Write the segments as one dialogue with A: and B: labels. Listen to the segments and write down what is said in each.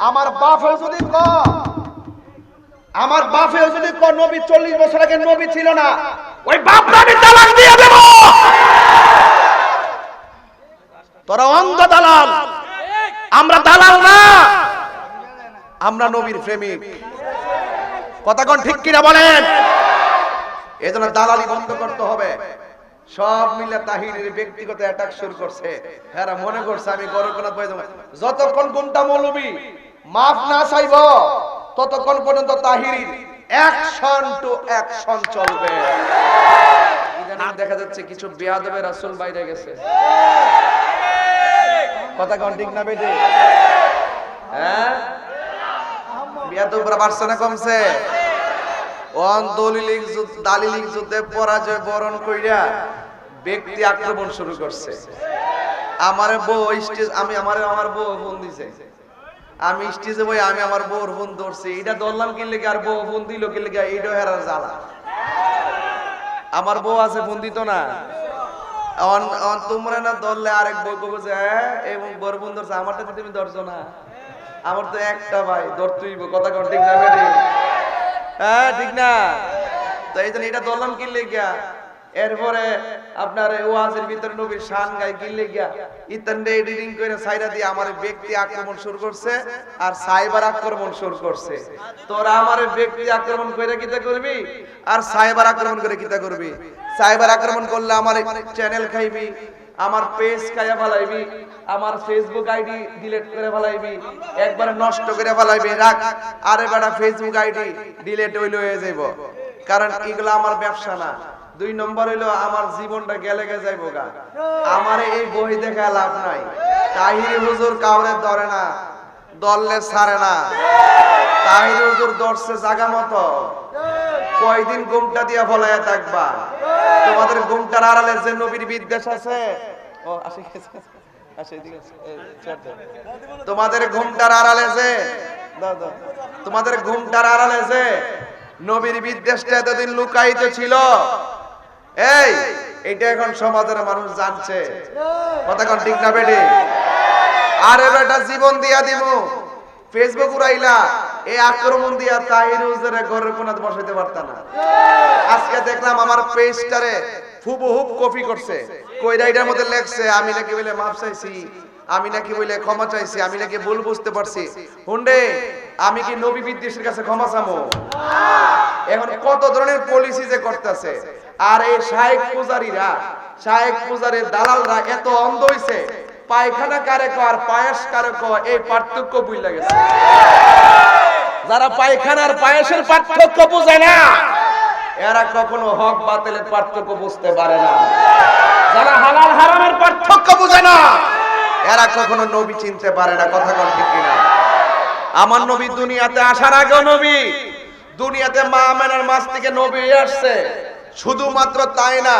A: আমার বাপে যদি ক, আমার বাপে যদি ক, নবী চল্লিশ বছর আগে নবী ছিল না, ওই বাপটা আমি তালাক দিয়ে দেব। তোরা অন্ধ দালাল। আমরা দালাল না। আমরা নবীর প্রেমিক। কথা কোন ঠিক কিনা বলেন? এজন্য দালালি বন্ধ করতে হবে। সব মিলে তাহিরের ব্যক্তিগত অ্যাটাক শুরু করছে। হ্যাঁ মনে করছে আমি গরকনাথ যতক্ষণ কোনটা মৌলবি মাফ না চাইব, ততক্ষণ পর্যন্ত তাহিরির অ্যাকশন টু অ্যাকশন চলবে। দেখা যাচ্ছে কিছু বেয়াদবে রাসূল বাইরে গেছে। কথা কোন ঠিক না বেটে হ্যাঁ? বেয়াদবরা বাড়ছে না কমছে? ওয়ান দলিলিক যুদ্ধ, দালিলিক যুদ্ধে পরাজয় বরণ কইরা ব্যক্তি আক্রমণ শুরু করছে। আমার বউ, স্টেজ আমি আমার আমার বউ ফোন দিছে। আমি স্টেজে বই আমি আমার বউর ফোন ধরছি এটা ধরলাম কি লেগে আর বউ ফোন দিল কি লেগে এইটা হেরার জ্বালা। আমার বউ আছে ফোন দিত না। তোমরা না ধরলে আরেক বউ কবে যে হ্যাঁ, এবং বড় বোন ধরছে আমারটা তুমি ধরছো না। আমার তো একটা ভাই ধরতেই কথা কর ঠিক না হ্যাঁ ঠিক না। তো এই জন্য এটা ধরলাম কি লেগিয়া এরপরে আপনার ওয়াজের ভিতরে নবীর শান গাই কি লেগিয়া ইতানডে এডিটিং করে সাইরা দিয়ে আমার ব্যক্তি আক্রমণ শুরু করছে আর সাইবার আক্রমণ শুরু করছে। তোরা আমার ব্যক্তি আক্রমণ করে কিতা করবি? আর সাইবার আক্রমণ করে কিতা করবি? সাইবার আক্রমণ করলে আমার চ্যানেল খাইবি, আমার পেজ খাইয়া ফেলাইবি, আমার ফেসবুক আইডি ডিলিট করে ফেলাইবি, একবার নষ্ট করে ফেলাইবি। রাখ, আরে বেটা ফেসবুক আইডি ডিলিট হইল হয়ে যাইব। কারণ এগুলো আমার ব্যবসা না। দুই নম্বর হইল আমার জীবনটা গেলে গে যাইব গা। আমার এই বই দেখা লাভ নাই। তাহিরি হুজুর কাউরে ধরে না দললে ছাড়ে না। তাহিরি হুজুর ধরছে জাগা মতো। কয়দিন ঘুমটা দিয়া ফলাইয়া থাকবা। তোমাদের ঘুমটার আড়ালে যে নবীর বিদ্বেষ আছে। ও আসে। তোমাদের ঘুমটার আড়ালে যে। তোমাদের ঘুমটার আড়ালে যে নবীর বিদ্বেষটা এতদিন লুকায়িত ছিল। এই, এটা এখন সমাজের মানুষ জানছে। কথা কোন, ঠিক না বেটি আরে বেটা, জীবন দিয়া দিমু ফেসবুক উড়াইলা এই আক্রমণ দিয়া তাহির হুজুরের ঘরের কোনাতে বসাইতে পারতা না। আজকে দেখলাম আমার পেজটারে হুবহুব কপি করছে। কইরা এটার মধ্যে লেখছে, আমি নাকি বলে মাপ চাইছি, আমি নাকি বলে ক্ষমা চাইছি, আমি নাকি ভুল বুঝতে পারছি। হুন্ডে, আমি কি নবী বিদ্বেষের কাছে ক্ষমা চামো? এখন কত ধরনের পলিসি যে করতেছে? আর এই শায়েক পূজারীরা, শায়েক পূজারীর দালালরা এত অন্ধ হইছে, পায়খানা কারে কর পায়েস কারে ক, এই পার্থক্য বুঝলা গেছে। যারা পায়খানার পায়েসের পার্থক্য বুঝে না, এরা কখনো হক বাতিলের পার্থক্য বুঝতে পারে না। যারা হালাল হারামের পার্থক্য বুঝে না, এরা কখনো নবী চিনতে পারে না, কথা কোন ঠিক কিনা? আমার নবী দুনিয়াতে আসার আগেও নবী দুনিয়াতে মা আমেনার মাছ থেকে নবী আসছে। শুধুমাত্র তাই না,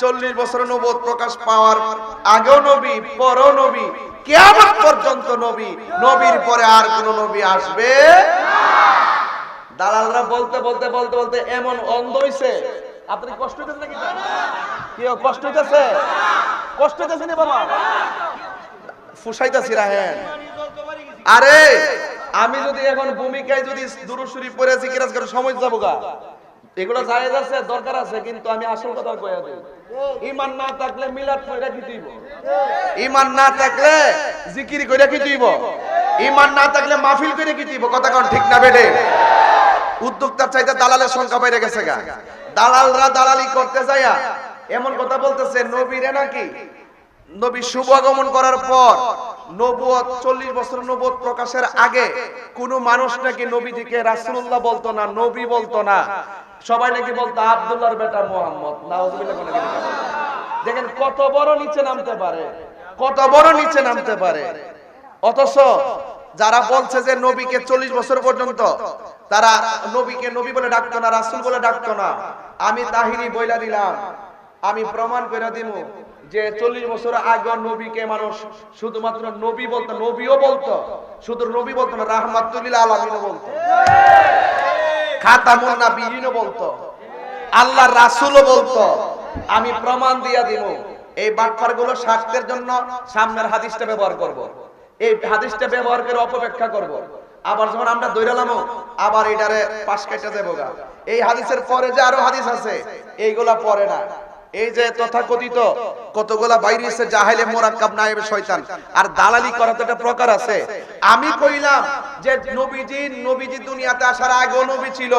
A: চল্লিশ বছর নবদ প্রকাশ পাওয়ার আগেও নবী, পরও নবী কেমন পর্যন্ত নবী, নবীর পরে আর কোন নবী আসবে দালালরা বলতে বলতে বলতে বলতে এমন অন্ধ হইছে। আপনি কষ্ট হইতেছে নাকি? কি কষ্ট হইতেছে? কষ্ট হইতেছে না বাবা? ফুসাইতাছি রাহেন। আরে! আমি যদি এখন ভূমিকায় যদি দুরুসুরি পড়ে আছি, কিরাজ করে সময় যাব গা। এগুলো জায়েজ আছে, দরকার আছে, কিন্তু আমি আসল কথা কইয়া দিই। না থাকলে মিলাদ কইরা দিব না থাকলে জিকির কইরা কি দিব না থাকলে মাহফিল দিব কথা কোন ঠিক না বেডে উদ্যোক্তার চাইতে দালালের সংখ্যা বেড়ে গেছে গা। দালালরা দালালি করতে যায়া এমন কথা বলতেছে, নবীরে নাকি নবী শুভ আগমন করার পর নবুয়ত চল্লিশ বছর নবুয়ত প্রকাশের আগে কোন মানুষ নাকি নবীজিকে রাসূলুল্লাহ বলতো না, নবী বলতো না। সবাই নাকি বলতো, আব্দুল্লাহর বেটা মোহাম্মদ। দেখেন কত বড় নিচে নামতে পারে, কত বড় নিচে নামতে পারে। অথচ যারা বলছে যে নবীকে চল্লিশ বছর পর্যন্ত তারা নবীকে নবী বলে ডাকতো না, রাসুল বলে ডাকতো না। আমি তাহিরি বইলা দিলাম, আমি প্রমাণ করে দিব যে চল্লিশ বছর আগে নবীকে মানুষ শুধুমাত্র নবী বলতো, নবীও বলতো, শুধু নবী বলতো না, রাহমাতুল্লিল আলামিনও বলতো। খাতামুন নাবিয়িনও বলতো। আল্লাহ রাসূলও বলতো। আমি প্রমাণ দিয়া দিব, এই বাটফারগুলো স্বার্থের জন্য সামনের হাদিসটা ব্যবহার করব। এই হাদিসটা ব্যবহার করে অপব্যাখ্যা করব। আবার যখন আমরা দৈরালামও আবার এটারে পাশ কেটে দেবো এই হাদিসের পরে যে আরও হাদিস আছে, এইগুলা পরে না। এই যে তথাকথিত কতগুলা বাইরে জাহেলে মোরাক্কাব নায়েবে শয়তান আর দালালি করা তো একটা প্রকার আছে। আমি কইলাম যে নবীজি নবীজি দুনিয়াতে আসার আগেও নবী ছিল,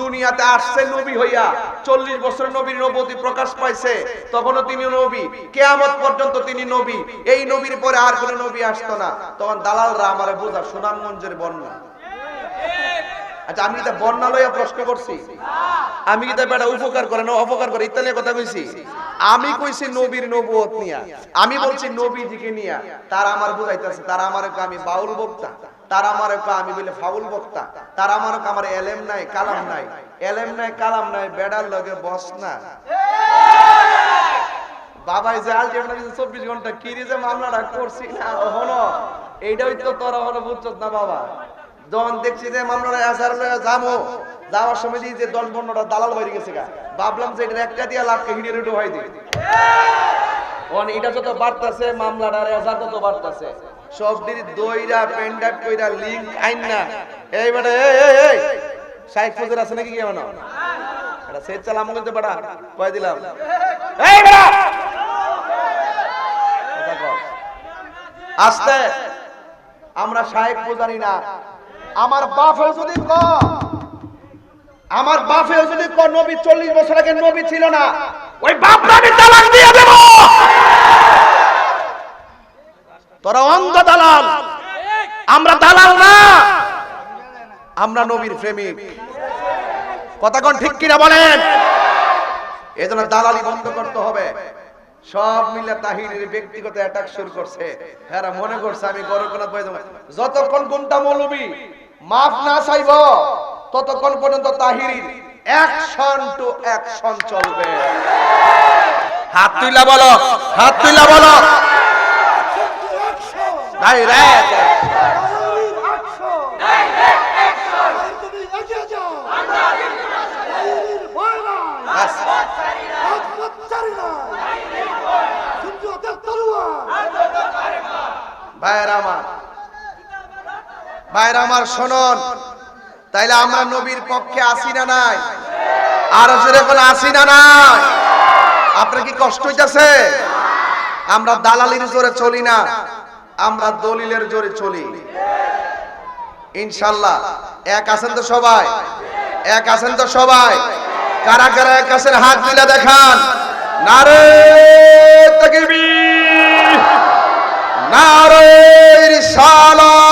A: দুনিয়াতে আসছে নবী হইয়া, চল্লিশ বছর নবীর নবতী প্রকাশ পাইছে, তখনও তিনি নবী, কেয়ামত পর্যন্ত তিনি নবী, এই নবীর পরে আর কোনো নবী আসতো না। তখন দালালরা আমারে বোঝা সুনামগঞ্জের বন্যা। আচ্ছা আমি তা বন্যা প্রশ্ন করছি। আমি কি তা বেটা উপকার করে? না, অপকার করে। ইত্যাদি কথা কইছি। আমি কইছি নবীর নবুয়ত নিয়া। আমি বলছি নবীজিকে নিয়া। তারা আমার বুঝাইতেছে, তারা আমার আমি বাউল বক্তা। তারা আমার আমি বলে ফাউল বক্তা। তারা আমার আমার এলেম নাই, কালাম নাই। এলেম নাই, কালাম নাই, বেড়ার লগে বস না। বাবাই যে আল যেমন চব্বিশ ঘণ্টা কিরি যে মামলাটা করছি না হনো এইটাই তো তোরা হলো বুঝছত না বাবা। যখন দেখছি যে মামলাটা আসার লয়ে যাব যাওয়ার সময় দিয়ে যে দশ পনেরোটা দালাল বাইরে গেছে গা। ভাবলাম যে এটা একটা দিয়ে লাভকে হিড়ে রুটু হয় এটা যত বাড়তাছে মামলাটার এজার তত বাড়তাছে। সব দিন দইরা পেন্ডাপ কইরা লিংক আইন না। এই বেটা, এই এই এই শাইখ ফুজুর আছে নাকি কেমন এটা সেট চালাম কিন্তু বেটা কয় দিলাম। এই বেটা! আস্তে। আমরা শাইখ পূজারি না। আমার বাপেও যদি ক আমার বাপেও যদি নবী চল্লিশ বছর আগে নবী ছিল না। ওই বাপটা আমি তালাক দিয়ে দেব। তোরা অন্ধ দালাল। আমরা দালাল না। আমরা নবীর প্রেমিক। কথা কোন ঠিক কিনা বলেন? এজন্য দালালি বন্ধ করতে হবে। সব মিলে তাহিরের ব্যক্তিগত অ্যাটাক শুরু করছে। হ্যাঁ মনে করছে আমি গরকনাথ যতক্ষণ কোনটা মৌলবি মাফ না চাইব। ততক্ষণ পর্যন্ত তাহিরির অ্যাকশন টু অ্যাকশন চলবে। হাত তুইলা বলো হাত তুইলা বলো। ডাইরেক্ট। ভাইয়ের আমার ভাইয়ের আমার শোনন। তাইলে আমরা নবীর পক্ষে আসি না নাই? আর জোরে বলে আসি না নাই? আপনার কি কষ্ট হইতাছে? আমরা দালালির জোরে চলি না, আমরা দলিলের জোরে চলি। ইনশাল্লাহ, এক আছেন তো সবাই? এক আছেন তো সবাই? কারা কারা এক আছেন হাত দিলে দেখান? নারে তাকবীর, নারে রিসালাত।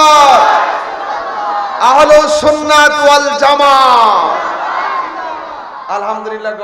A: আহলুস সুন্নাত ওয়াল জামা আলহামদুলিল্লাহ